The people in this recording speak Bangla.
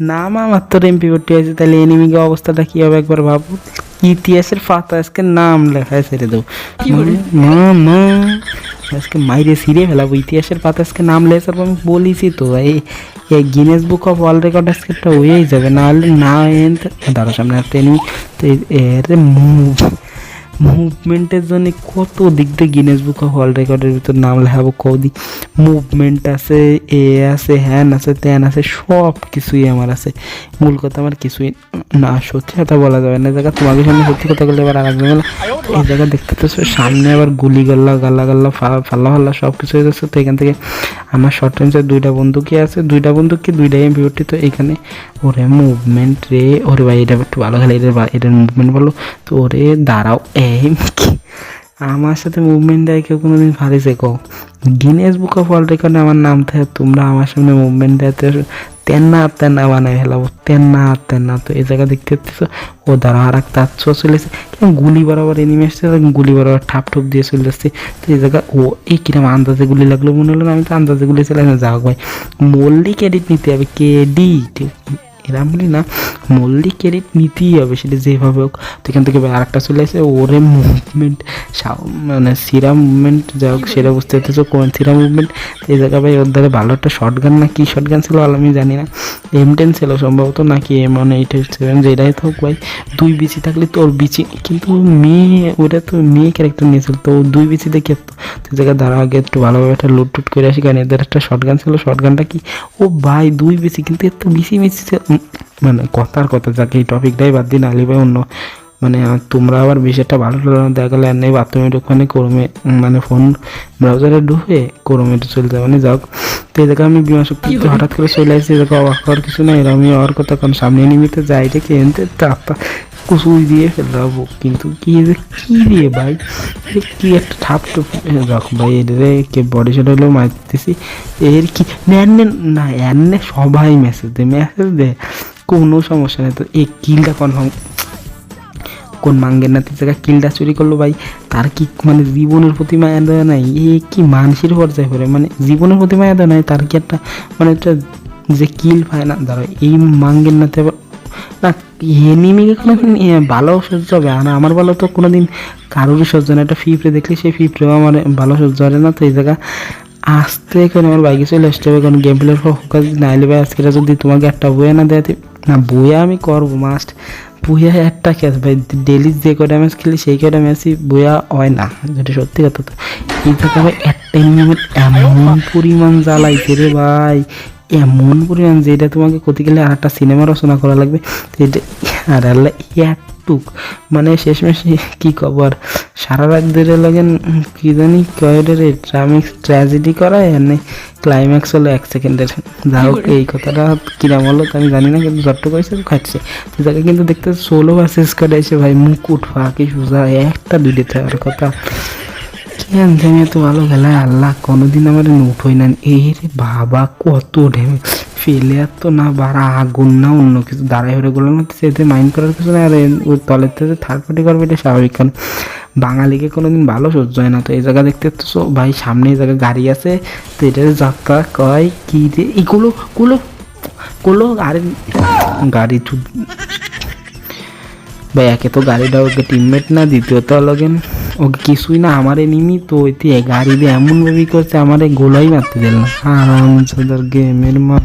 না মা আমার তোর এমপি ভর্তি হয়েছে তাহলে এনিমিকে অবস্থাটা কি হবে একবার ভাবো। ইতিহাসের পাতা আজকে নাম লেখায় ছেড়ে দেবো। মা মা আজকে মাইরে সিরে ফেলাবো ইতিহাসের পাতা আজকে নাম লেখার আমি বলিছি তো এই এই Guinness book of world record আজকে একটা হয়েই যাবে না হলে না এন দাঁড়ো সামনে একটা এনিমি তো এর মুভ মুভমেন্টের জন্য কত দিক দিয়ে গিনেস বুক অফ ওয়ার্ল্ড রেকর্ডের ভিতর নাম লেখাবো কৌদি মুভমেন্ট আছে এ আছে হ্যান আছে ত্যান আছে, সব কিছুই আমার আছে। মূল কথা আমার কিছুই না, সত্যি কথা বলা যাবে না। জায়গা তোমাকে সামনে সত্যি কথা বললে এবার আর একজন এই জায়গা দেখতে তো সামনে আবার গুলি গাল্লা গাল্লা গাল্লা ফাল্লা ফাল্লা সব কিছু হয়ে যাচ্ছে। তো এখান থেকে আমার শর্ট রেঞ্জের দুইটা বন্দুকই আছে। দুইটা বন্দুক কি দুইটা এমপি তো এখানে ওরে মুভমেন্ট রে, ওরে ভাই, এটা একটু ভালো খেলে এটার এটার মুভমেন্ট বলো। তো ওরে দাঁড়াও এই আমার সাথে মুভমেন্ট দেয় কেউ কোনোদিন ফারিছে কও গিনেস বুক অফ ওয়ার্ল্ড রেকর্ডে আমার নাম থাকে, তোমরা আমার সামনে মুভমেন্ট দেওয়াতে তেন্না তেন্না বানাই ফেলাবো, তেন্না তেন্না। তো এই জায়গা দেখতে পাচ্ছ? ও দাঁড়া আর একটা ছো চলেছে কিরম গুলি বরাবর এনিমে আসছে গুলি বরাবর ঠাপ ঠুপ দিয়ে চলে যাচ্ছে তো এই জায়গা, ও এই কিরম আন্দাজে গুলি লাগল মনে হলো আমি তো আন্দাজে গুলি চলে যাও ভাই। মল্লিক এডিট নিতে হবে কেডিট এরম বলি না মল্লিক ক্রেডিট নিতেই হবে সেটা যেভাবে হোক। তো এখান থেকে আর একটা চলে আসে ওরে মুভমেন্ট মানে সিরা মুভমেন্ট যা হোক সেটা বুঝতে পারতেছো কোন সিরা মুভমেন্ট এই জায়গায় ভাই ওর ধারে ভালো একটা শর্ট গান না কি শর্ট গান ছিল আমি জানি না। এম টেন ছিল সম্ভবত নাকি এম ওয়ান এইট সেভেন যেটাই হোক ভাই। দুই বিচি থাকলে তো ওর বিচি কিন্তু মেয়ে ওটা তো মেয়ে ক্যারেক্টার নিয়েছিল তো ও দুই বিচি দেখে তো জায়গায় দাঁড়া আগে একটু ভালোভাবে একটা লুট টুট করে আসি কারণ এদের একটা শর্ট গান ছিল শর্ট গানটা কি? ও ভাই দুই বেশি কিন্তু এত বেশি। উম, মানে কথার কথা যাকে এই টপিকটাই বাদ দিন আলি ভাই অন্য মানে তোমরা আবার বিষয়টা ভালো দেখা গেলে আর নেই বাথরুমের ওখানে করমে মানে ফোন ব্রাউজারে ঢুকে করমে চলতে মানে যাও তো এই জায়গায় আমি বিমা শক্তি হঠাৎ করে চলে আসছি এরকম অবাক হওয়ার কিছু না এরকমই হওয়ার কথা কারণ সামনে নিমিতে যাই যে কেনতে তাপা কুসুই দিয়ে ফেলাবো কিন্তু কি যে কি দিয়ে ভাই? কি একটা ঠাপ টুপ রাখ ভাই এর কে বডি শট হলেও মারতেছি এর কি নেন না এনে সবাই মেসেজ দে মেসেজ দে। কোনো সমস্যা নেই। তো এই কিলটা কনফার্ম কোন মাঙ্গের নাতির জায়গায় কিলটা চুরি করল ভাই তার কি মানে জীবনের প্রতি মায়া দেওয়া নাই? এ কি মানুষের পর্যায়ে করে মানে জীবনের প্রতি মায়া দেওয়া নাই তার কি একটা মানে একটা যে কিল পায় না ধরো এই মাঙ্গের নাতে আবার না কোনোদিন এ, ভালো সহ্য হবে? আর আমার ভালো তো কোনোদিন কারোরই সহ্য না। একটা ফিফড়ে দেখলে সেই ফিফড়েও আমার ভালো সহ্য হয় না তো এই জায়গা আসতে এখন আমার বাইকে চলে আসতে হবে। কারণ গেম প্লের ফোকাস নাইলে ভাই আজকে যদি তোমাকে একটা বইয়া না দেয় না বইয়া আমি করব মাস্ট বইয়া একটা খেয়াল ভাই ডেলি যে কটা ম্যাচ খেলি, সেই কটা ম্যাচই বইয়া হয় না যেটা সত্যি কথা তো। এই জায়গা ভাই, একটা নিয়মের এমন পরিমাণ জ্বালাইছে রে ভাই, এমন পরিমাণ যেটা তোমাকে ক্ষতি গেলে আর একটা সিনেমা রচনা করা লাগবে। আর আল্লাহ একটুক মানে শেষমেশ কি খবর? সারা রাত ধরে লাগেন কি জানি কয়টা রে ট্রামিক্স ট্র্যাজেডি করায় নেই ক্লাইম্যাক্স হলো এক সেকেন্ডের যা হোক, এই কথাটা কিরাম হলো আমি জানি না, কিন্তু জট্ট করেছে খাচ্ছে। তাকে কিন্তু দেখতে ষোলো ভার্সেস কার্ড এসে ভাই মুকুট ফাঁকি সুজা, একটা দুইটা থাকার কথা। জানি, এত ভালো খেলায় আল্লাহ, কোনোদিন আমার হই না। এই রে বাবা, কত ঢেমে ফেলে আর তো না বাড়া, আগুন না অন্য কিছু দাঁড়াই হয়ে গেলো না সেতে মাইন্ড করার কিছু না আর ওর তলের থেকে থার্ড পার্টি করবে এটা স্বাভাবিক, কারণ বাঙালিকে কোনোদিন ভালো সহ্য হয় না। তো এই জায়গা দেখতে তো ভাই, সামনে এই জায়গায় গাড়ি আছে, তো এটা যাত্রা কয়, কি যে এগুলো গুলো গুলো আরে, গাড়ি ভাই, একে তো গাড়িটা ওকে টিমমেট না, দ্বিতীয়ত লগেন ওকে কিছুই না, আমার নিমি তো ওইতে গাড়ি দিয়ে এমন ভাবে করছে, আমার গোলাই মারতে দিল না। আরাম গেমের মা